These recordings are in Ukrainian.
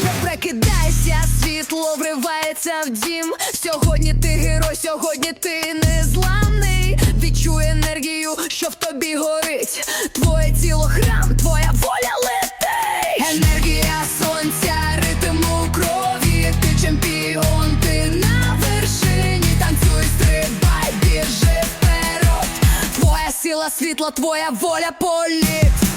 Прокидайся, світло вривається в дім. Сьогодні ти герой, сьогодні ти незламний. Відчуй енергію, що в тобі горить. Твоє тіло храм, твоя воля летить. Енергія сонця, ритм у крові. Ти чемпіон, ти на вершині. Танцюй, стрибай, біжи вперед. Твоя сила, світло, твоя воля політ.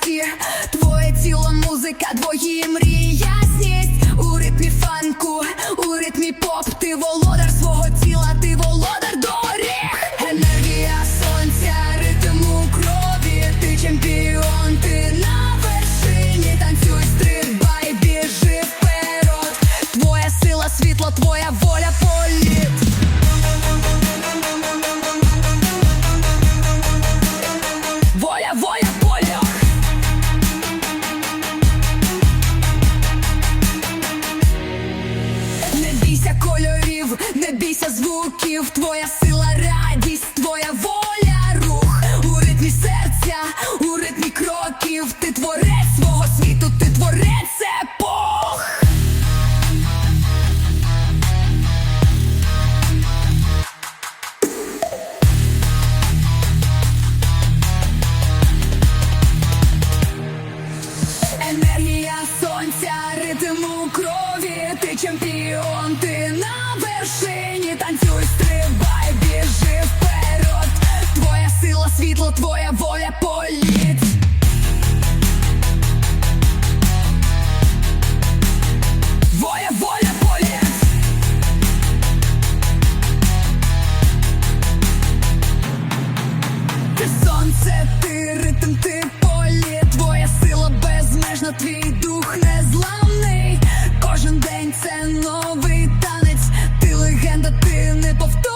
Вибух. Твоє тіло, музика, твої мрії, ясність у ритмі фанку, у ритмі поп. Ти володар бійся кольорів, не бійся звуків, твоя чемпіон, на вершині, танцюй, стрибай, біжи вперед. Твоя сила, світло, твоя воля, політ. Це новий танець, ти легенда, ти не повтор.